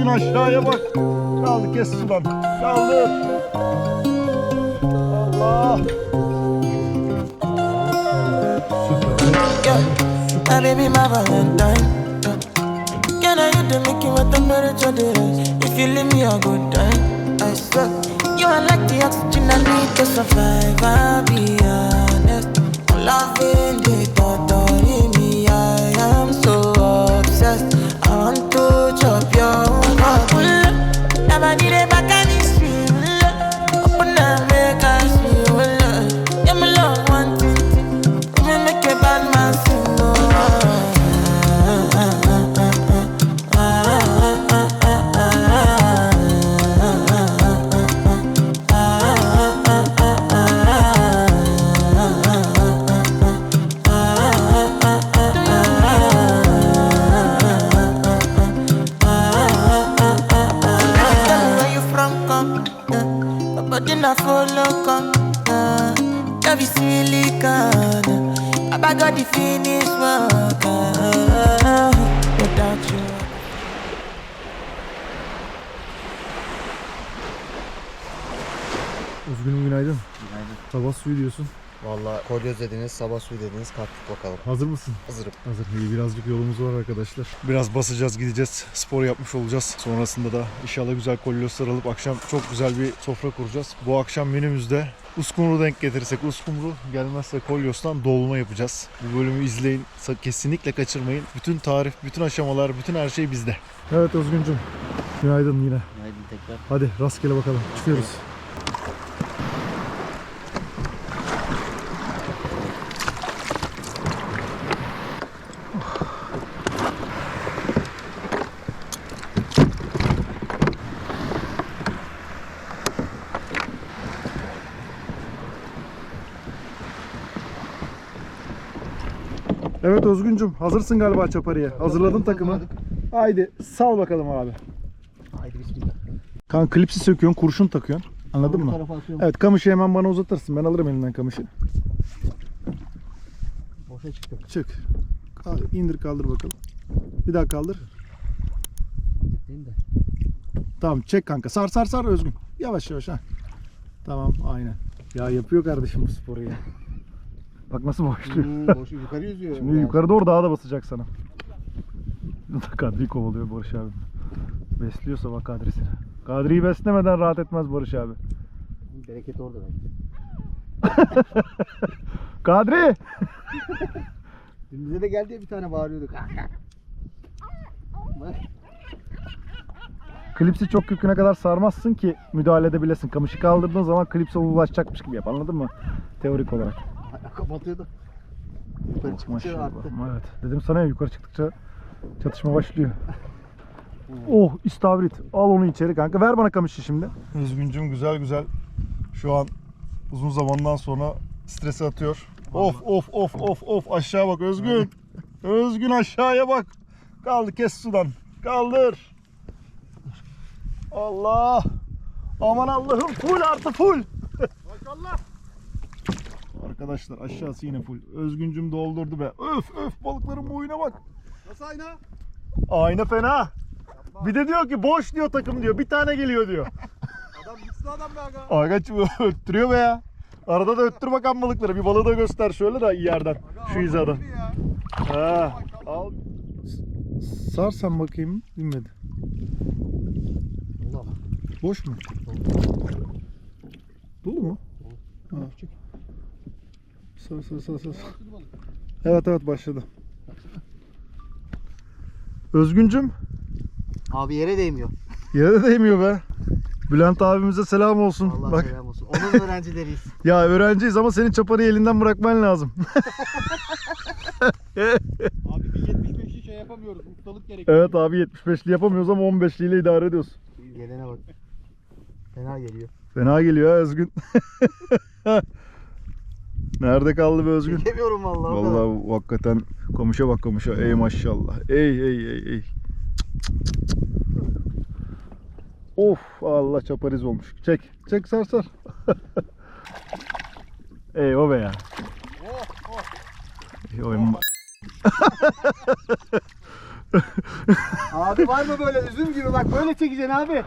Özgün aşağıya bak. Kaldı kes sudan. Kaldır. Allah. My baby, my Valentine. Can I hit the make you what temperature there is? If you leave me a good time, I swear. You are like the oxygen I need to survive. İs silicon. I got the finish work. Without you. Özgün'üm günaydın. Sabah suyu diyorsun. Valla kolyoz dediniz, sabah suyu dediniz, kalktık bakalım. Hazır mısın? Hazırım. Hazır. İyi birazcık yolumuz var arkadaşlar. Biraz basacağız gideceğiz. Spor yapmış olacağız. Sonrasında da inşallah güzel kolyoslar alıp akşam çok güzel bir sofra kuracağız. Bu akşam menümüzde uskumru denk getirirsek uskumru gelmezse kolyostan dolma yapacağız. Bu bölümü izleyin. Kesinlikle kaçırmayın. Bütün tarif, bütün aşamalar, bütün her şey bizde. Evet Özgüncüm. Günaydın yine. Günaydın tekrar. Hadi rastgele bakalım. Çıkıyoruz. Evet Özgüncüm hazırsın galiba Çapari'ye. Hazırladın takımı. Haydi sal bakalım abi. Haydi bismillah. Kan klipsi söküyorsun, kurşun takıyorsun. Anladın mı? Evet kamışı hemen bana uzatırsın. Ben alırım elinden kamışı. Boşa çıktım. Çık. Kal- indir kaldır bakalım. Bir daha kaldır. Tamam çek kanka. Sar sar sar Özgün. Yavaş yavaş ha. Tamam aynen. Ya yapıyor kardeşim bu sporu ya. Bak nasıl boşluyor. Boşu yukarı yüzüyor. Şimdi yukarı doğru daha da basacak sana. Kadri'yi kovalıyor Barış abi. Besliyorsa bak Kadri'sini. Kadri'yi beslemeden rahat etmez Barış abi. Bereket orada belki. Kadri! Dün bize de geldi ya bir tane bağırıyorduk. Bak. Klipsi çok köküne kadar sarmazsın ki müdahale edebilesin. Kamışı kaldırdığın zaman klipse ulaşacakmış gibi yap. Anladın mı? Teorik olarak. Kapatıyordu. Yukarı çıktıkça Maşallah. arttı. Evet. Dedim sana ya yukarı çıktıkça çatışma başlıyor. oh istavrit. Al onu içeri kanka. Ver bana kamışı şimdi. Özgüncüm güzel güzel. Şu an uzun zamandan sonra stresi atıyor. Of of of of of aşağı bak Özgün. Özgün aşağıya bak. Kaldı kes sudan. Kaldır. Allah. Aman Allah'ım full artı full. Maşallah. Arkadaşlar aşağısı yine full. Özgüncüm doldurdu be. Öf öf balıkların boyuna bak. Nasıl ayna? Ayna fena. Bir de diyor ki boş diyor takım diyor. Bir tane geliyor diyor. Adam güçlü adam be aga. Agaç öttürüyor be ya. Arada da öttür bakan balıkları. Bir balığı da göster şöyle de yerden. Şu hizadan. Ha, al. Sar sen bakayım. Bilmedi. Allah. Boş mu? Dolu mu? Ha. Sar sar sar sar. Evet evet başladı. Özgüncüm Abi yere değmiyor. yere değmiyor be. Bülent abimize selam olsun. Allah Bak selam olsun. Onun öğrencileriyiz. ya öğrenciyiz ama senin çaparıyı elinden bırakman lazım. Abi bir 75'i şey yapamıyoruz. Ustalık gerekiyor. evet abi 75'li yapamıyoruz ama 15'li ile idare ediyoruz. Gelene bak. Fena geliyor. Fena geliyor ha Özgün. Nerede kaldı be Özgün? Çekemiyorum vallahi. Vallahi hakikaten komşa bak komşa. Ey maşallah. Ey ey ey ey. Of Allah çapariz olmuş. Çek. Çek sar sar. ey o be ya. Ey, o em- Abi var mı böyle üzüm gibi bak böyle çekeceksin abi.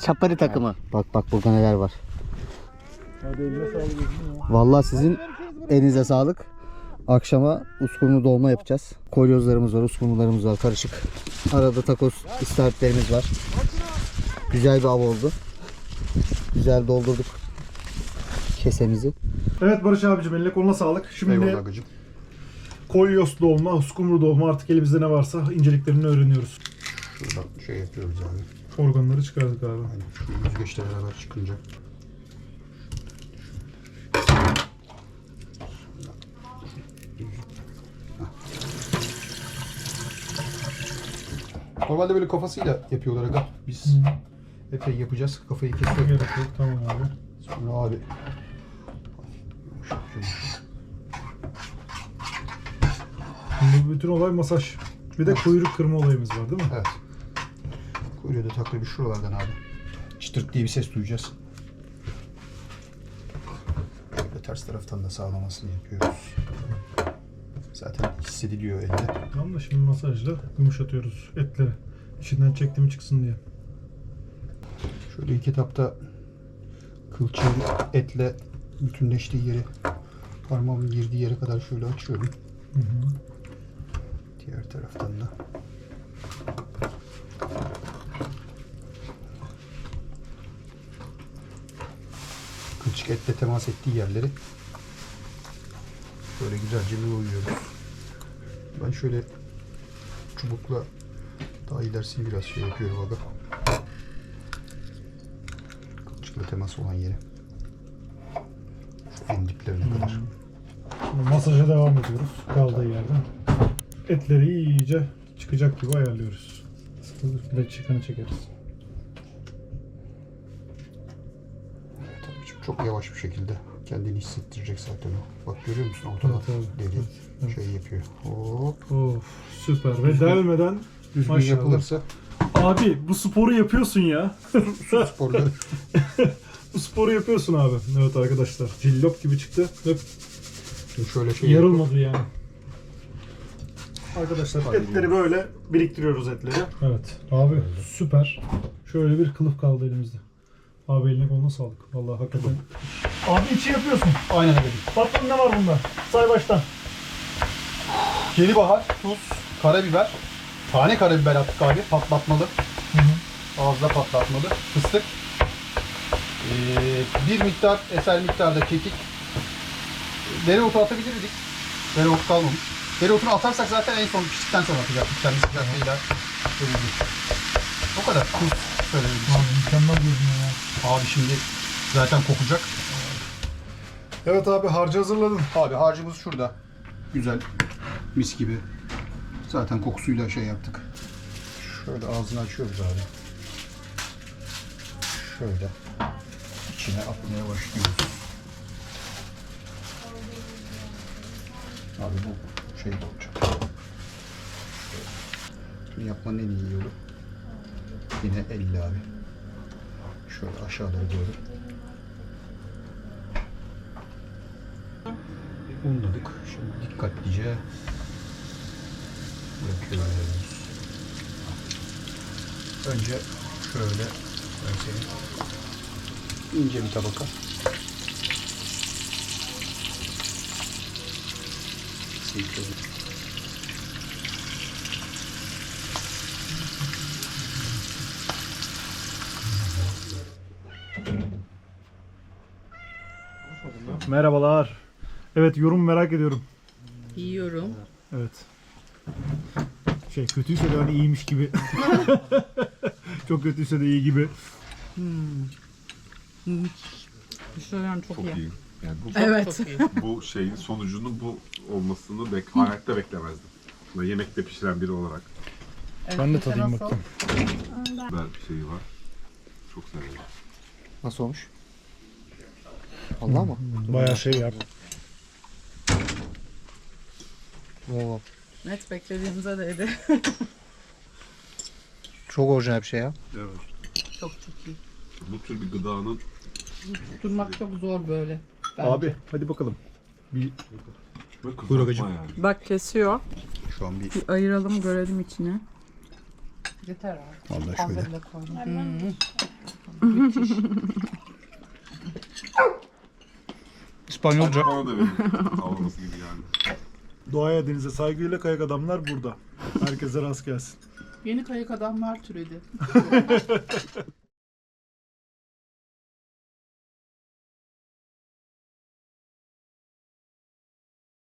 Çapari takımı. Bak bak burada neler var. Hadi eline sağlık ya. Vallahi sizin elinize sağlık. Akşama uskumru dolma yapacağız. Kolyozlarımız var, uskumrularımız var karışık. Arada takos istavritlerimiz var. Güzel bir av oldu. Güzel doldurduk kesemizi. Evet Barış abicim eline koluna sağlık. Şimdi Eyvallah kolyos dolma, uskumru dolma artık elimizde ne varsa inceliklerini öğreniyoruz. Şuradan şey yapıyoruz abi. Organları çıkardık abi. Hani şu yüzgeçle beraber çıkınca. Normalde böyle kafasıyla yapıyorlar aga. Biz epey yapacağız. Kafayı kestik. Gerek yok tamam abi. Sonra abi. Şimdi bütün olay masaj. Bir de kuyruk kırma olayımız var değil mi? Evet. Kuyruğu da takribi şuralardan abi. Çıtırt diye bir ses duyacağız. Böyle ters taraftan da sağlamasını yapıyoruz. Zaten hissediliyor elde. Tamam da şimdi masajla yumuşatıyoruz etleri. İçinden çekti mi çıksın diye. Şöyle ilk etapta kılçığın etle bütünleştiği yeri parmağımın girdiği yere kadar şöyle açıyorum. Hı hı. Diğer taraftan da. Etle temas ettiği yerleri böyle güzelce uyuyoruz. Ben şöyle çubukla daha ilerisini biraz şey yapıyorum aga. Kılçıkla temas olan yeri. Şu en diplerine kadar. Şimdi masaja devam ediyoruz. Kaldığı yerden. Etleri iyice çıkacak gibi ayarlıyoruz. Bir de çıkanı çekeriz. Çok- yavaş bir şekilde kendini hissettirecek zaten o. Bak görüyor musun ortada Evet, evet, deli evet, evet. şey yapıyor. Hop. Of süper ve delmeden Düzgün Maşallah. yapılırsa Abi bu sporu yapıyorsun ya. su sporları bu sporu yapıyorsun abi. Evet arkadaşlar. Cillop gibi çıktı. Hep şöyle şey yarılmadı yani. Arkadaşlar Hadi etleri böyle biriktiriyoruz etleri. Evet. Abi süper. Şöyle bir kılıf kaldı elimizde. Abi eline koluna sağlık. Vallahi hakikaten. Abi içi yapıyorsun. Aynen öyle. Patron ne var bunda? Say baştan. Yeni bahar, tuz, karabiber. Tane karabiber attık abi. Patlatmalı. Ağızda patlatmalı. Fıstık. Ee, bir miktar, eser miktarda kekik. Dereotu atabilirdik. Dereotu kalmamış. Dereotunu atarsak zaten en son piştikten sonra atacaktık. Kendi sıcaklığıyla. Öyle değil. O kadar. Tuz söyleyebiliriz. Abi mükemmel görünüyor ya. Abi şimdi zaten kokacak. Evet abi harcı hazırladın. Abi harcımız şurada. Güzel. Mis gibi. Zaten kokusuyla şey yaptık. Şöyle ağzını açıyoruz abi. Şöyle. içine atmaya başlıyoruz. Abi bu şey de olacak. Şunu yapmanın en iyi yolu. Yine elle abi. Şöyle aşağılara doğru. unladık. Şimdi dikkatlice bırakıyoruz. Önce şöyle ben ince bir tabaka silkeledim. Merhabalar. Evet yorum merak ediyorum. Yiyorum. Evet. Şey kötüyse de hani iyiymiş gibi. Çok kötüyse de iyi gibi. Müşterilerim çok, Çok iyi. iyi. Yani bu, Evet. Çok iyi. bu şeyin sonucunun bu olmasını bek hayatta beklemezdim. Ve yemekte pişiren biri olarak Ben de tadayım bakayım. böyle bir şeyi var. Çok severim. Nasıl olmuş? Allah mı? Bayağı şey yap. Bravo. Net beklediğimize değdi. Çok orijinal bir şey ya. Evet. çok çok iyi. Bu tür bir gıdanın Durmak çok zor böyle. bence. Abi hadi bakalım. Bir ve kızartma Buyur agacım. yani. Bak kesiyor. Şu an bir Bir ayıralım görelim içine. Yeter abi. vallahi Fazla şöyle. bile koydum. İspanyolca. Bana da verin. Gibi yani. Doğaya denize saygıyla kayak adamlar burada. Herkese rast gelsin. Yeni kayık adamlar türedi.